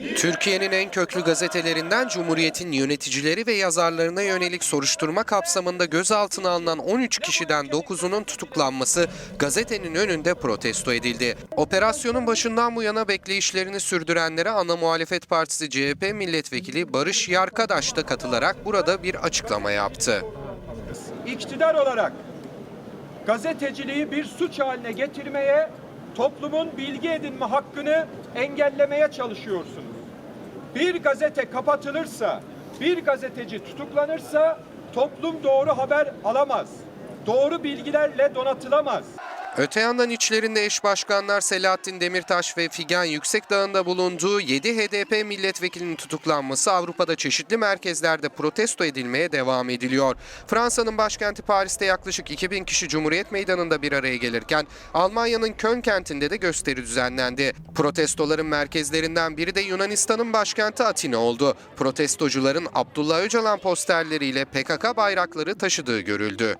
Türkiye'nin en köklü gazetelerinden Cumhuriyet'in yöneticileri ve yazarlarına yönelik soruşturma kapsamında gözaltına alınan 13 kişiden 9'unun tutuklanması gazetenin önünde protesto edildi. Operasyonun başından bu yana bekleyişlerini sürdürenlere ana muhalefet partisi CHP milletvekili Barış Yarkadaş da katılarak burada bir açıklama yaptı. iktidar olarak gazeteciliği bir suç haline getirmeye, toplumun bilgi edinme hakkını engellemeye çalışıyorsunuz. Bir gazete kapatılırsa, bir gazeteci tutuklanırsa toplum doğru haber alamaz. Doğru bilgilerle donatılamaz. Öte yandan içlerinde eş başkanlar Selahattin Demirtaş ve Figen Yüksekdağ'ın bulunduğu 7 HDP milletvekilinin tutuklanması Avrupa'da çeşitli merkezlerde protesto edilmeye devam ediliyor. Fransa'nın başkenti Paris'te yaklaşık 2000 kişi Cumhuriyet Meydanı'nda bir araya gelirken Almanya'nın Köln kentinde de gösteri düzenlendi. Protestoların merkezlerinden biri de Yunanistan'ın başkenti Atina oldu. Protestocuların Abdullah Öcalan posterleriyle PKK bayrakları taşıdığı görüldü.